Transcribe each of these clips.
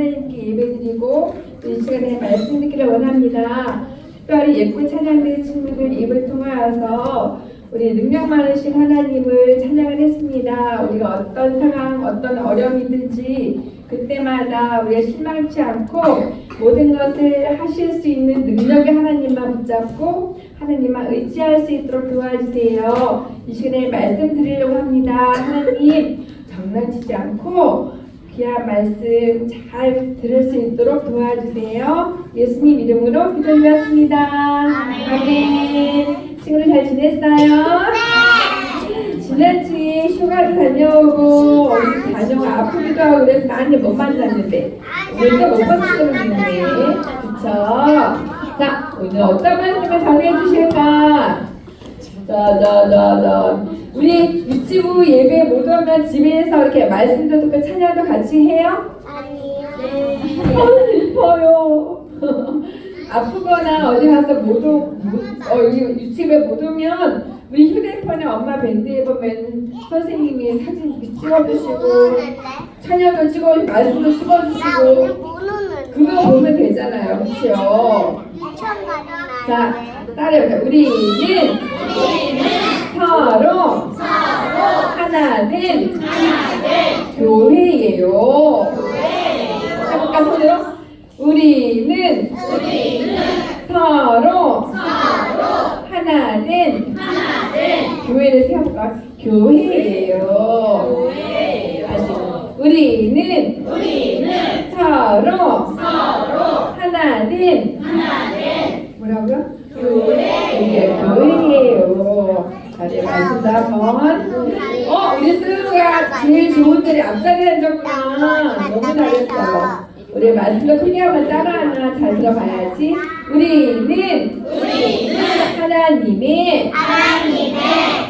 하나님께 예배드리고 또이 시간에 말씀 듣기를 원합니다. 특별히 예쁜 찬양대 친구들 입을 통하여서 우리 능력 많으신 하나님을 찬양을 했습니다. 우리가 어떤 상황, 어떤 어려움이든지 그때마다 우리가 실망치 않고 모든 것을 하실 수 있는 능력의 하나님만 붙잡고 하나님만 의지할 수 있도록 도와주세요. 이 시간에 말씀 드리려고 합니다. 하나님 장난치지 않고 귀한 말씀 잘 들을 수 있도록 도와주세요. 예수님 이름으로 기도드렸습니다. 아멘. 친구들 잘 지냈어요? 지난 주에 휴가를 다녀오고 어디 다녀오고 아프기도 하고 그래서 많이 못 만났는데 오늘 또못 만나는 있네. 그쵸? 자, 오늘 어떤 말씀을 전해주실까? 자자자자 우리 유치부 예배 못 오면 집에서 이렇게 말씀도 듣고 찬양도 같이 해요? 아니요. 어, 슬퍼요. 아프거나 어디 가서 못 오, 못, 어, 유치부에 못 오면 우리 휴대폰에 엄마 밴드에 보면 선생님이 사진 찍어주시고 찬양도 찍어주고 말씀도 나 찍어주시고 오늘 못 오는데. 그거 보면 되잖아요. 그렇죠? 유치원 가잖아. 자, 따라해보자. 우리는 서로 하나된 교회예요. 해볼까 손으로? 우리는 서로 하나된 교회를 세워볼까? 교회예요. 다시. 우리는 서로 하나된 뭐라고요? 교회. 교회예요. 어, 우리 스루가 제일 좋은 자리 앞자리 앉았구나. 너무 잘했어. 우리 말씀도 크게 한번 따라하나 잘 들어봐야지. 우리는 하나님의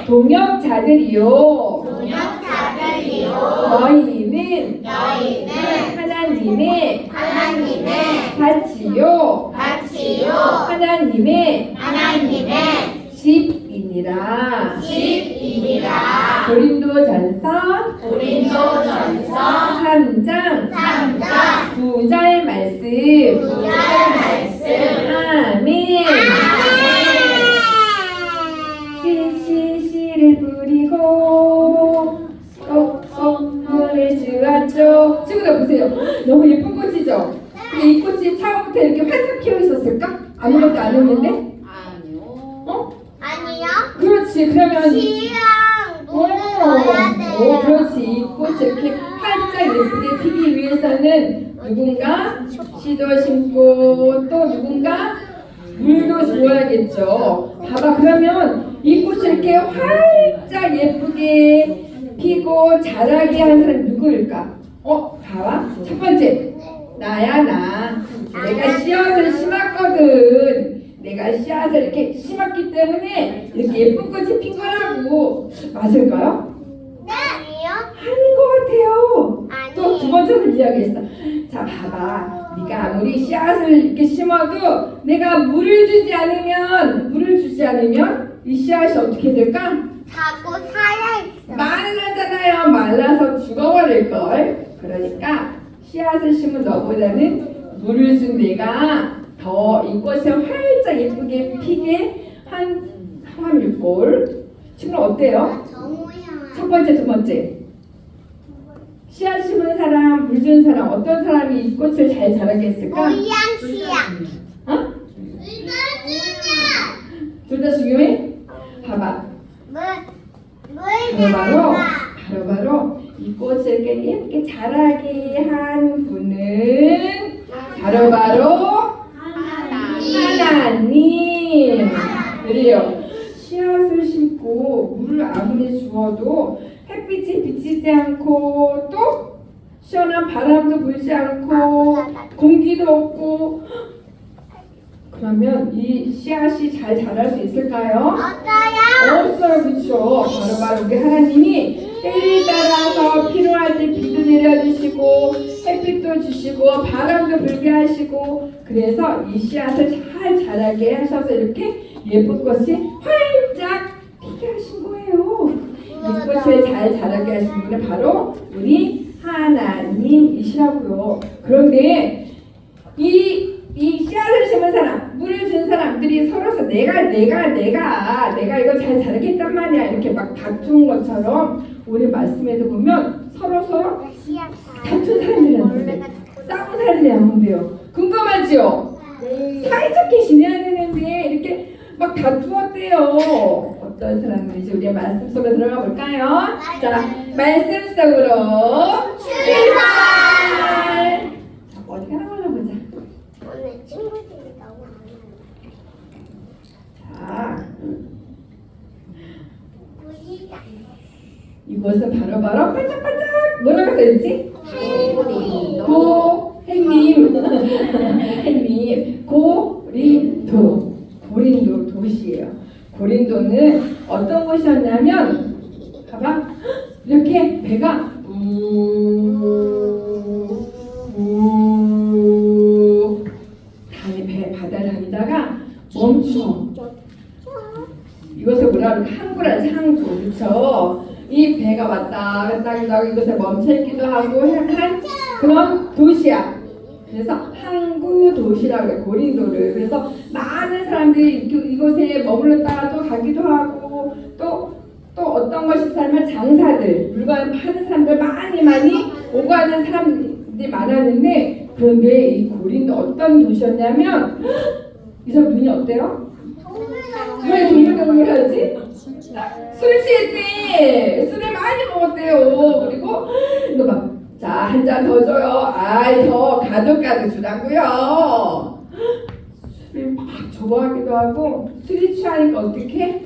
동역자들이요. 너희는 하나님의 밭이요. 하나님의 집이니라. 고린도전서 3장 9절 말씀. 아멘. 시시시를 부리고 꼭꼭 물을 주었죠. 친구들 보세요. 너무 예쁜 꽃이죠? 근데 이 꽃이 처음부터 이렇게 활짝 피어 있었을까? 아무것도 안 했는데? 어? 아니요. 그렇지. 그러면 씨랑 오, 물을 넣어야 오, 돼요. 그렇지. 이 꽃이 이렇게 활짝 예쁘게 피기 위해서는 누군가 씨도 심고 또 누군가 물도 주어야겠죠. 봐봐. 그러면 이 꽃이 이렇게 활짝 예쁘게 피고 자라게 한 사람 누구일까? 어, 봐봐. 첫 번째. 나야, 나. 내가 씨앗을 심었거든. 내가 씨앗을 이렇게 심었기 때문에 이렇게 예쁜 꽃이 핀 거라고. 맞을까요? 아니요. 아닌 것 같아요. 또두 아니. 번째로 이야기했어. 자, 봐봐. 네가 아무리 씨앗을 이렇게 심어도 내가 물을 주지 않으면 물을 주지 않으면 이 씨앗이 어떻게 될까? 자꾸 살아있어. 말라잖아요. 말라서 죽어버릴 걸. 그러니까 씨앗을 심은 너보다는 물을 준 내가 더이 꽃이 활짝 예쁘게 피게 한 사람일 걸. 지금 어때요? 첫 번째, 두 번째. 씨앗 심은 사람, 물준 사람, 어떤 사람이 이 꽃을 잘 자라게 했을까? 고양 씨야. 어? 이거지냐? 둘다 중요해? 봐봐. 물. 바로 물 바로, 나 바로 바로 이 꽃을 이렇게 예쁘게 자라게 한 분은 바로 바로 하나님. 그래요. 씨앗을 심고 물을 아무리 주어도 햇빛이 비치지 않고 또 시원한 바람도 불지 않고 공기도 없고 그러면 이 씨앗이 잘 자랄 수 있을까요? 어때요? 없어요, 그렇죠. 바로 바로 우리 하나님이 때를 따라서 필요할 때 비도 내려주시고 햇빛도 주시고 바람도 불게 하시고 그래서 이 씨앗을 잘 자라게 하셔서 이렇게 예쁜 것이 활짝 피게 하신 거예요. 이 꽃을 잘 자라게 하신 분은 바로 우리 하나님이시라고요. 그런데 이, 이 씨앗을 심은 사람, 물을 준 사람들이 서로서 내가, 내가, 내가, 내가 이거 잘 자르겠단 말이야. 이렇게 막 다툰 것처럼 우리 말씀에도 보면 서로 서 안 돼요. 싸운 사람들이 안 돼요. 궁금하지요? 사이좋게 지내야 되는데 이렇게 막 다투었대요. 어떤 사람들이지 우리 말씀 속으로 들어가 볼까요? 자, 말씀 속으로 출발. 자, 어디 가나 골라보자. 오늘 친구들이 너무 많아요. 자, 보이자. 이곳은 바로 바로 반짝반짝 뭐라고 써있지? 고 행님. 행님. 고린도. 고린도 도시예요. 고린도는 어떤 곳이었냐면 봐봐. 이렇게 배가 우 왔다. 갔다 하기도 하고 이것에 멈춰 있기도 하고 약간 그런 도시야. 그래서 항구 도시라고 해요 고린도를. 그래서 많은 사람들이 이- 이곳에 머물렀다가 또 가기도 하고 또 또 어떤 것이 삶을 장사들. 물건 파는 사람들 많이 많이 오가는 사람들이 많았는데 그런데 이 고린도 어떤 도시였냐면 이 사람 눈이 어때요? 왜 동글동글 하지? 술 취했대. 술을 많이 먹었대요. 그리고 이거 막, 자, 한 잔 더 줘요. 아이, 더 가득가득 주라고요. 술을 막 좋아하기도 하고, 술이 취하니까 어떻게?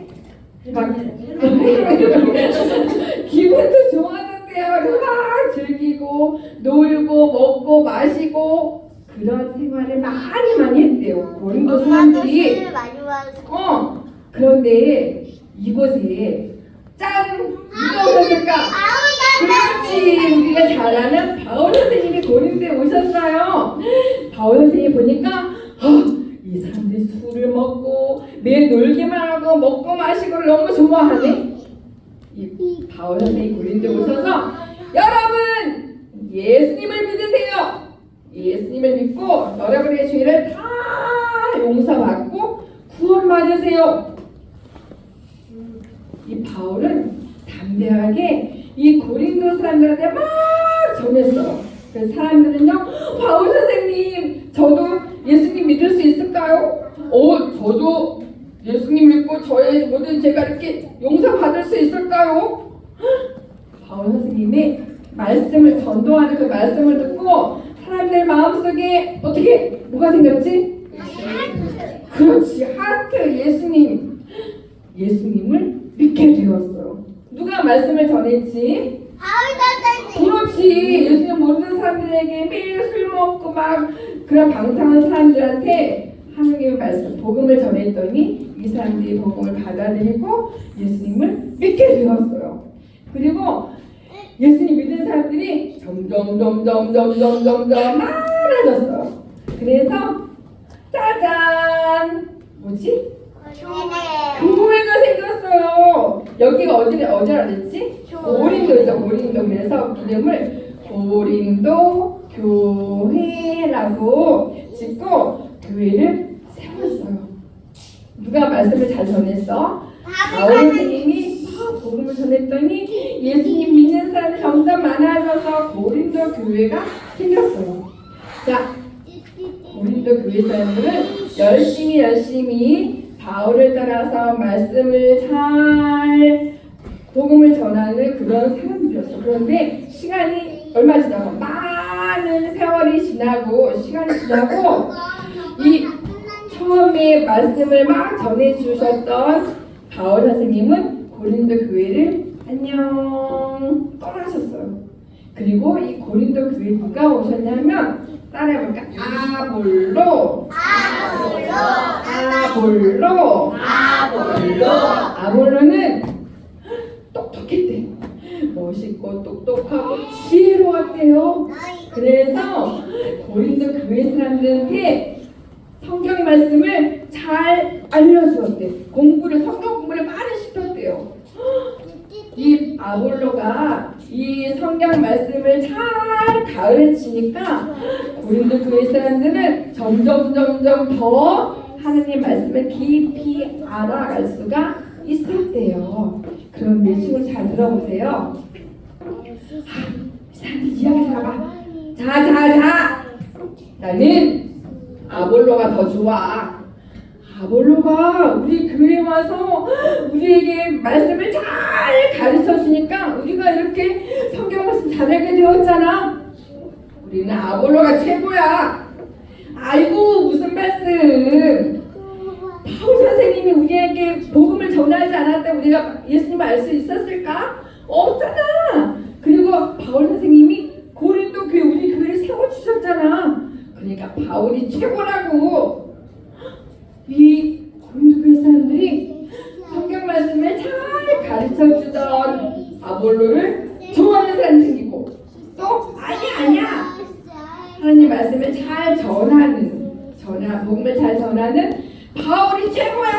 막, 기분도 좋아졌대요. 막 즐기고, 놀고, 먹고, 마시고, 그런 생활을 많이 많이 했대요. 사람들이. 술을 많이 마셔. 어, 그런데 이곳에 짠! 누가 오셨을까? 그렇지! 우리가 잘 아는 바울 선생님이 고린도에 오셨어요. 바울 선생님 보니까 어, 이 사람들이 술을 먹고 매일 놀기만 하고 먹고 마시고 너무 좋아하네. 이 바울 선생님이 고린도에 오셔서 여러분 예수님을 믿으세요. 예수님을 믿고 여러분의 죄를 다 용서받고 구원받으세요. 이 바울은 담대하게 이 고린도 사람들한테 막 전했어요. 그 사람들은요, 바울 선생님, 저도 예수님 믿을 수 있을까요? 어, 저도 예수님 믿고 저의 모든 죄가 이렇게 용서받을 수 있을까요? 바울 선생님의 말씀을 전도하는 그 말씀을 듣고 사람들 마음속에 어떻게 뭐가 생겼지? 그렇지 하트 예수님 예수님을 믿게 되었어요. 누가 말씀을 전했지? 바울 선생님. 그렇지 예수님 모르는 사람들에게 매일 술 먹고 막 그런 방탕한 사람들한테 하나님의 말씀 복음을 전했더니 이 사람들이 복음을 받아들이고 예수님을 믿게 되었어요. 그리고 예수님 믿는 사람들이 점점 점점 점점 점점 많아졌어요. 그래서 짜잔 뭐지? 교회가 생겼 어요. 여기가 어디 어디라 그랬지? 고린도죠. 고린도 그래서 이름을 고린도 교회라고 짓고 교회를 세웠어요. 누가 말씀을 잘 전했어? 바울 선생님이 막 복음을 전했더니 예수님 믿는 사람이 점점 많아져서 고린도 교회가 생겼어요. 자, 고린도 교회 사람들은 열심히 열심히 바울을 따라서 말씀을 잘 복음을 전하는 그런 사람들이었어. 그런데 시간이 얼마 지나고 많은 세월이 지나고 시간이 지나고 이 처음에 말씀을 막 전해 주셨던 바울 선생님은 고린도 교회를 안녕 떠나셨어요. 그리고 이 고린도 교회 누가 오셨냐면 따라해볼까? 아볼로 아볼로 아볼로 아볼로는 똑똑했대. 멋있고 똑똑하고 지혜로웠대요. 그래서 고린도 교회 사람들한테 성경 말씀을 잘 알려주었대. 공부를 성경 공부를 많이 시켰대요. 이 아볼로가 이 성경 말씀을 잘 가르치니까 고린도 교회 사람들은 점점 점점 더 하나님 말씀을 깊이 알아갈 수가 있었대요. 그런데 지금 잘 들어보세요. 사람들 이야기 들어봐. 자, 자, 자. 나는 아볼로가 더 좋아. 아볼로가 우리 교회에 와서 우리에게 말씀을 잘 가르쳐 주니까 우리가 이렇게 성경 말씀 잘 알게 되었잖아. 우리는 아볼로가 최고야. 아이고 무슨 말씀. 바울 선생님이 우리에게 복음을 전하지 않았다 우리가 예수님을 알 수 있었을까? 없잖아. 그리고 바울 선생님이 고린도 교회 우리 교회를 세워 주셨잖아. 그러니까 바울이 최고라고. 이 고린도 교회 사람들이 성경 말씀을 잘 가르쳐 주던 아볼로를 좋아하는 사람이 생기고 또 아니야 아니야 하나님 말씀을 잘 전하는 전하 복음을 잘 전하는 바울이 최고야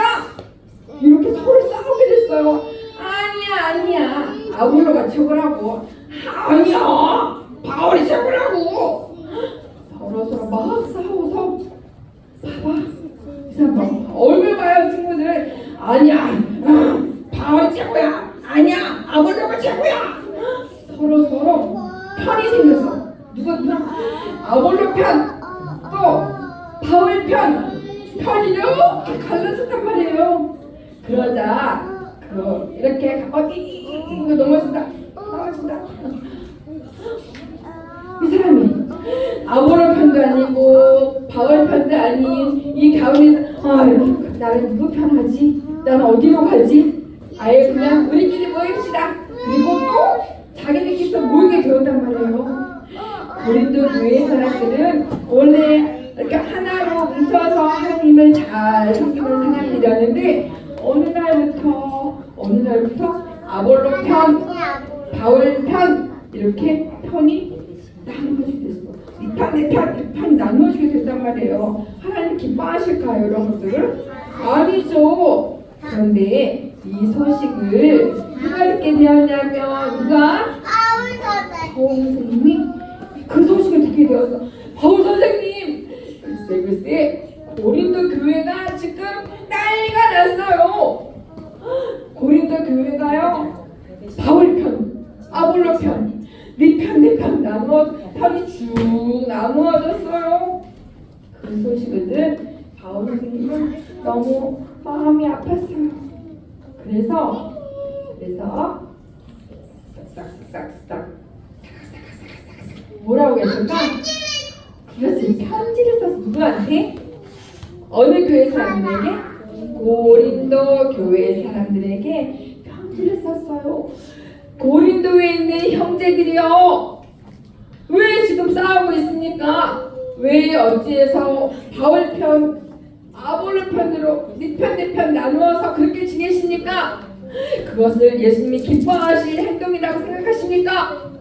이렇게 서로 싸우게 됐어요 아니야 아니야 아볼로가 최고라고 아니야 바울이 최고라고 서로 서로 막 싸워서 봐봐 이 사람 봐. 얼굴 봐요 친구들 아니야 응, 바울이 최고야 아니야 아볼로가 최고야 서로 서로 편이 생겼어 누가 누가 아볼로 편 또 바울 편 이렇게 갈라졌단 말이에요 그러자 그 이렇게 어디 이거 넘어진다 넘어진다 이 사람이 아볼로 편도 아니고 바울 편도 아닌 이 가운데 아 나는 누구 편 하지? 나는 어디로 가지? 아예 그냥 우리끼리 모입시다. 그리고 또 자기들끼리 또 모이게 되었단 말이에요. 고린도 교회 사람들은 원래 이렇게 하나로 뭉쳐서 하나님을 잘 섬기는 사람들이었는데 어느 날부터 어느 날부터 아볼로 편, 바울 편 이렇게 편이 나누어지게 됐어. 이편 내 편 이 편이 나누어지게 됐단 말이에요. 하나님 기뻐하실까요 것들을? 아니죠. 그런데 이 소식을 누가 듣게 되었냐면 누가 바울 선생님이 그 소식을 듣게 되었어. 바울 선생님, 글쎄 글쎄 고린도 교회가 지금 난리가 났어요. 고린도 교회가요 바울 편, 아볼로 편, 네편네편 나누어 편이 쭉 나누어졌어요. 그 소식을 든 바울 선생님은 너무 마음이 아팠어요. 그래서 그래서 싹싹싹싹 뭐라고 했을까? 그렇지 편지를 써서 누구한테? 어느 교회 사람들에게? 고린도 교회 사람들에게 편지를 썼어요. 고린도에 있는 형제들이요. 왜 지금 싸우고 있습니까? 왜 어찌해서 바울 편, 아볼로 편으로 네편 네편 나누어서 그렇게 지내십니까? 그것을 예수님이 기뻐하실 행동이라고 생각하십니까?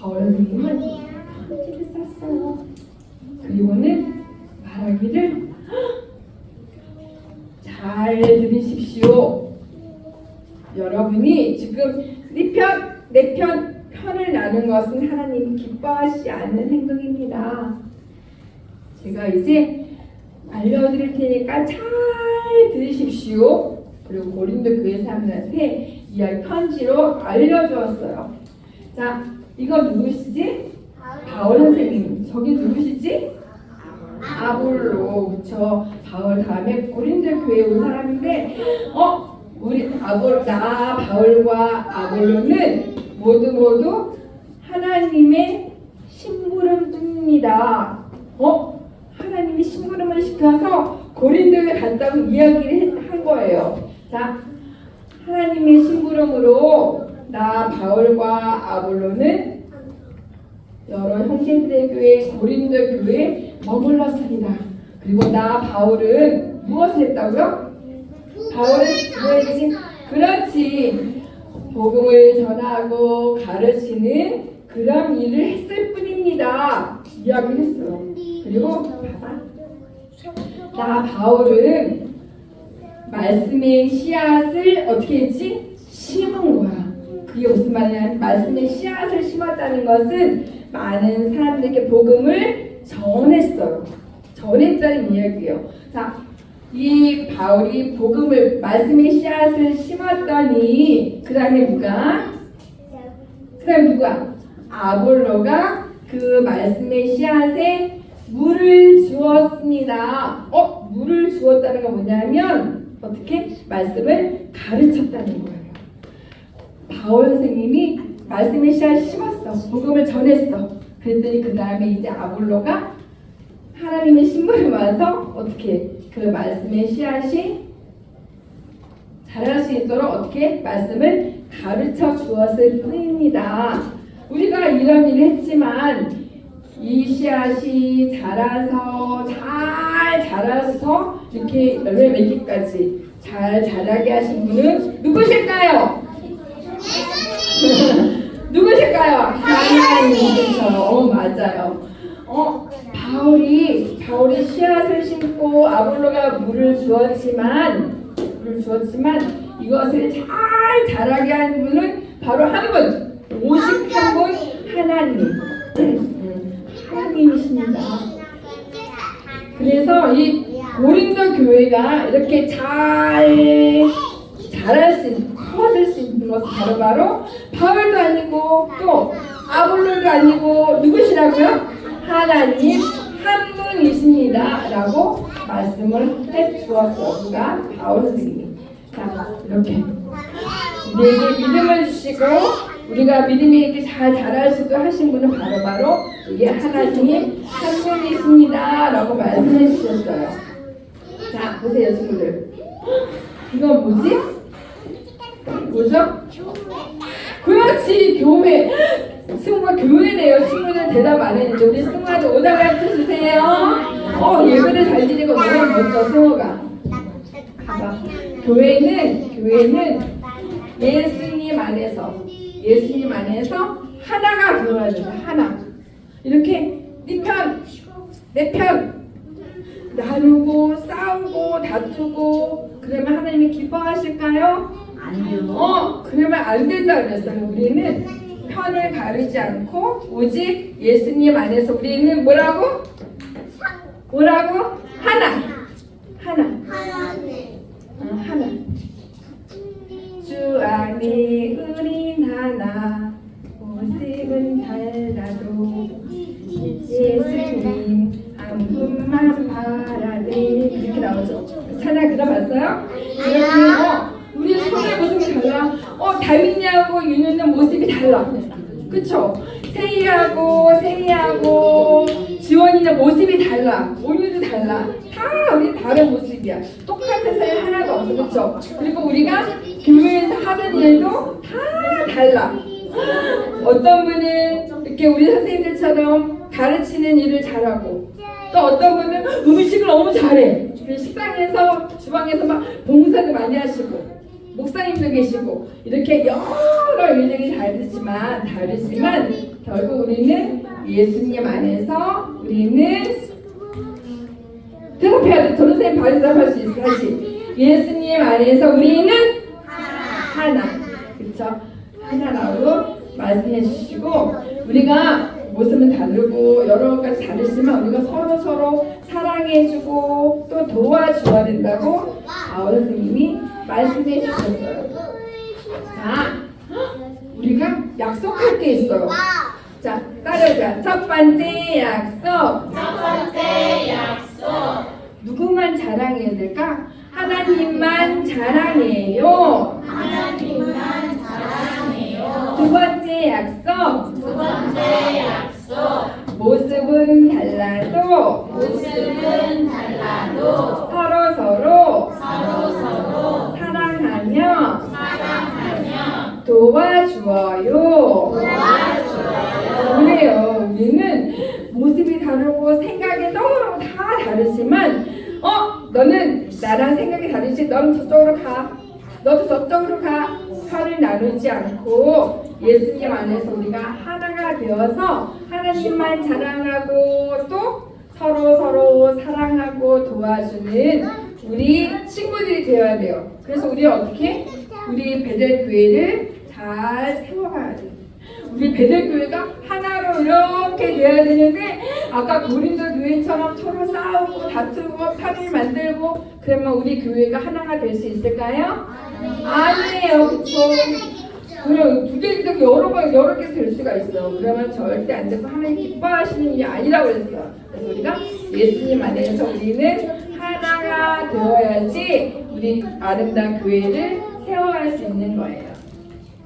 바울 선생님은 썼어요. 그리고는 말하기를 잘 들으십시오. 여러분이 지금 네 편, 내 편, 편을 나눈 것은 하나님이 기뻐하시지 않는 행동입니다. 제가 이제 알려드릴 테니까 잘 들으십시오. 그리고 고린도 교회 사람들한테 이 편지로 알려주었어요. 자, 이거 누구시지? 바울 선생님. 저기 누구시지? 아볼로. 그쵸. 바울 다음에 고린도 교회 온 사람인데, 어? 우리 아볼, 나, 바울과 아볼로는 모두 모두 하나님의 심부름입니다. 어? 하나님이 심부름을 시켜서 고린도에 갔다고 이야기를 한 거예요. 자, 하나님의 심부름으로 나 바울과 아볼로는 여러 형제들의 교회 고린도 교회에 머물렀습니다. 그리고 나 바울은 무엇을 했다고요? 바울은 뭐였지? 그렇지. 복음을 전하고 가르치는 그런 일을 했을 뿐입니다. 이야기를 했어요. 그리고. 나 바울은 말씀의 씨앗을 어떻게 했지? 심은 거야. 그게 무슨 말이냐면 말씀의 씨앗을 심었다는 것은 많은 사람들에게 복음을 전했어요. 전했다는 이야기예요. 자, 이 바울이 복음을 말씀의 씨앗을 심었더니 그 다음에 누가? 그 다음에 누가? 아볼로가 그 말씀의 씨앗에 물을 주었습니다. 어? 물을 주었다는 건 뭐냐면 어떻게? 말씀을 가르쳤다는 거예요. 바울 선생님이 말씀의 씨앗 심었어. 복음을 전했어. 그랬더니 그 다음에 이제 아볼로가 하나님의 신물을 와서 어떻게 그 말씀의 씨앗이 자랄 수 있도록 어떻게 말씀을 가르쳐 주었을 뿐입니다. 우리가 이런 일을 했지만 이 씨앗이 자라서 잘 자라서 이렇게 열매 맺기까지 잘 자라게 하신 분은? 누구실까요? 하나님. 어, 맞아요. 어 바울이 바울이 씨앗을 심고 아볼로가 물을 주었지만 물을 주었지만 이것을 잘 자라게 하는 분은 바로 한 분. 오직 한분 하나님. 음, 하나님이십니다. 그래서 이 고린도 교회가 이렇게 잘 자랄 수 있는, 커질 수 있는 것은 바로 바로 바울도 아니고 또 아볼로도 아니고 누구시라고요? 하나님 한 분이십니다 라고 말씀을 해 주었어. 누가 바울 선생님이. 자 이렇게 우리에게 믿음을 주시고 우리가 믿음이 이렇게 잘 자랄 수도 하신 분은 바로 바로 이게 하나님 한 분이십니다 라고 말씀해 주셨어요. 자 보세요 친구들. 이건 뭐지? 뭐죠? 그렇지 교회. 승우가 교회래요. 친구들 대답 안 했는데 우리 승우한테 오답을 한번 주세요. 어 예배를 잘 드리고 너무 멋져 승우가. 교회는 교회는 예수님 안에서 예수님 안에서 하나가 되어야 된다. 하나. 이렇게 네편내편. 나누고 싸우고 다투고 그러면 하나님이 기뻐하실까요? 어, 그러면 안 된다 그랬어요. 우리는 편을 가르지 않고 오직 예수님 안에서 우리는 뭐라고? 뭐라고? 하나. 하나. 어, 하나. 주 안에 우린 하나. 모습은 달라도 예수님 한 분만 바라네 이렇게 나오죠. 찬양 들어봤어요? 이렇게 어, 우리 손의 모습이 달라. 어 다민이하고 윤우는 모습이 달라. 그쵸? 세희하고 세희하고 지원이는 모습이 달라. 온유도 달라. 다 우리 다른 모습이야. 똑같은 사람 하나도 없어. 그쵸? 그리고 우리가 교회에서 하는 일도 다 달라. 어떤 분은 이렇게 우리 선생님들처럼 가르치는 일을 잘하고 또 어떤 분은 음식을 너무 잘해. 그 식당에서 주방에서 막 봉사도 많이 하시고 목사님도 계시고 이렇게 여러 일들이 다르지만 다르지만 결국 우리는 예수님 안에서 우리는 대답해야 돼. 저는 선생님 바로 대답할 수 있어. 다시 예수님 안에서 우리는 하나. 그쵸? 하나라고 말씀해 주시고 우리가 모습은 다르고 여러 가지 다르지만 우리가 서로 서로 사랑해주고 또 도와줘야 된다고 바울 선생님이 말씀해 주셨어요. 자, 우리가 약속할 게 있어요. 자, 따라오자. 첫 번째 약속. 첫 번째 약속. 누구만 자랑해야 될까? 하나님만 자랑해요. 하나님만 사랑해요. 두 번째 약속. 두 번째 약속. 모습은 달라도 모습은 달라도 서로 서로 도와줘요. 그래요. 우리는 모습이 다르고 생각이 너무너무 다 다르지만 어 너는 나랑 생각이 다르지 넌 저쪽으로 가 너도 저쪽으로 가 편을 나누지 않고 예수님 안에서 우리가 하나가 되어서 하나님만 자랑하고 또 서로 서로 사랑하고 도와주는 우리 친구들이 되어야 돼요. 그래서 우리 어떻게 우리 베델 교회를 잘 세워가야 돼. 우리 베들교회가 하나로 이렇게 돼야 되는데 아까 고린도 교회처럼 서로 싸우고 다투고 판을 만들고 그러면 우리 교회가 하나가 될 수 있을까요? 아니에요, 그렇죠? 두 개, 이렇게 여러 번, 여러 개 될 수가 있어. 그러면 절대 안 되고 하나님 기뻐하시는 일이 아니라고 그랬어. 그래서 우리가 예수님 안에서 우리는 하나가 되어야지 우리 아름다운 교회를 세워갈 수 있는 거예요.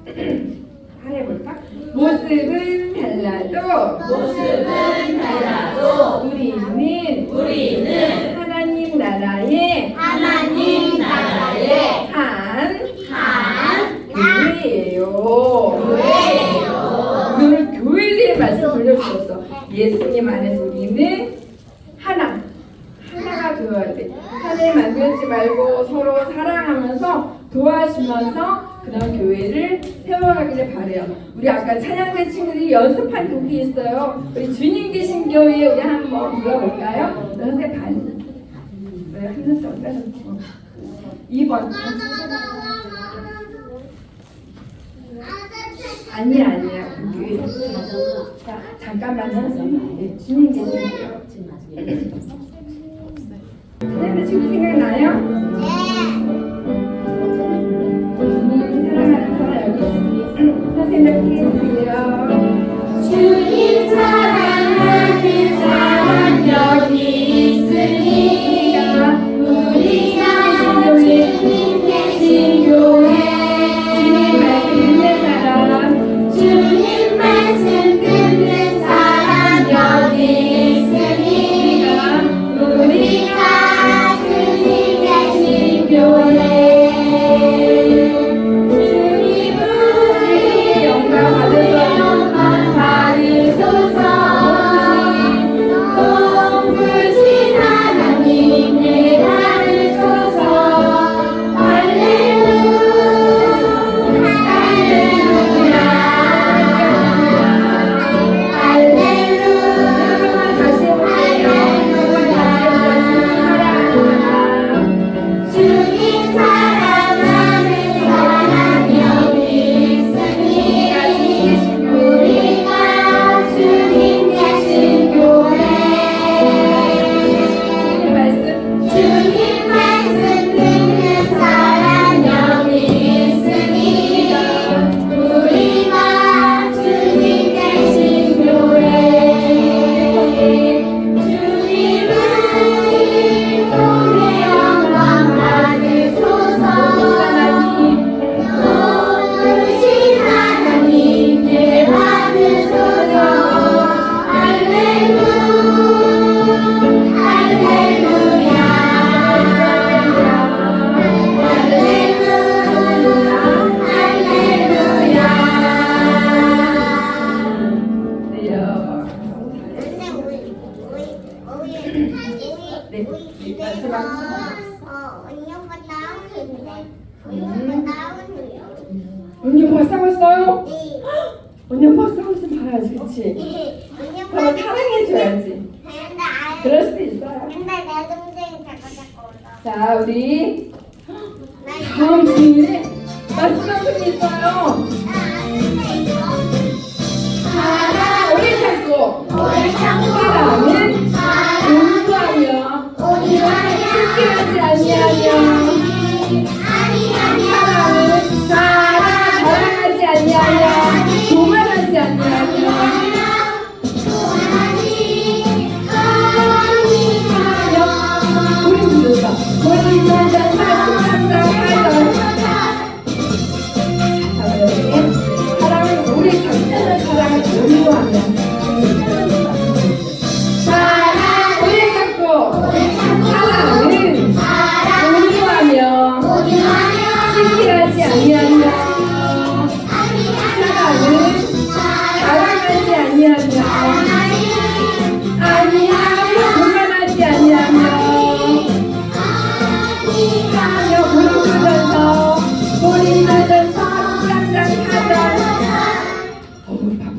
잘해볼까? 모습은 달라도 모습은 달라도 우리는 우리는 하나님 나라의 하나님 나라의 한 한 교회예요. 교회예요. 오늘 교회에 대해 말씀 돌려주셨어. 예수 곡이 있어요. 우리 주님 계신 교회 우리 한번 불러볼까요? 연세 반. 왜 하면서 2번. 아니 아니야. 자, 잠깐만요. 네, 주님 계신 교회.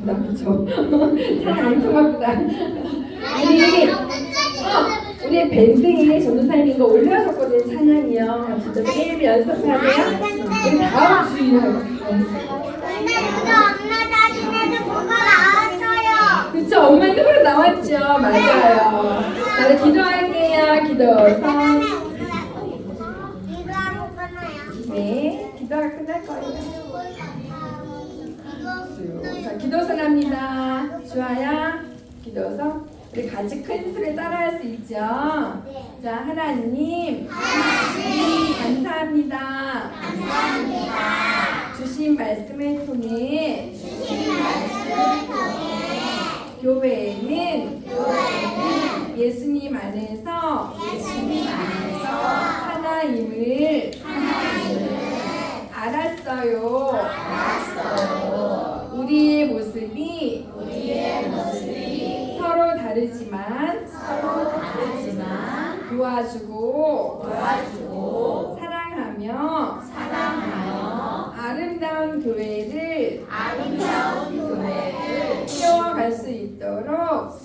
나쁘다 그쵸? 잘안 통하구나 우리 어, 우리 밴드에 전도사님이 거 올려줬거든 찬양이요. 진짜 게임 연습하세요? 우리 다음 주에 그쵸 엄마 일부러 나왔죠. 맞아요. 나는 기도할게요 기도. 선. 네 기도가 끝날 거예요. 자, 기도선 합니다. 주아야, 기도서. 우리 같이 큰 소리 따라할 수 있죠? 자, 하나님. 감사합니다. 주신 말씀을 통해 교회에는 예수님 안에서 하나님을 알았어요. 우리의 모습이 서로 다르지만 도와주고 사랑하며 아름다운 교회를 세워갈 수 있도록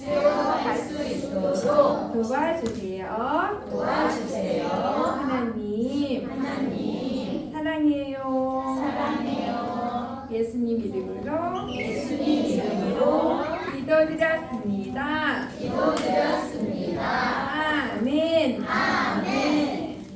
도와주세요. 하나님, 사랑해요. 예수님 이름으로 기도드렸습니다. 기도드렸습니다.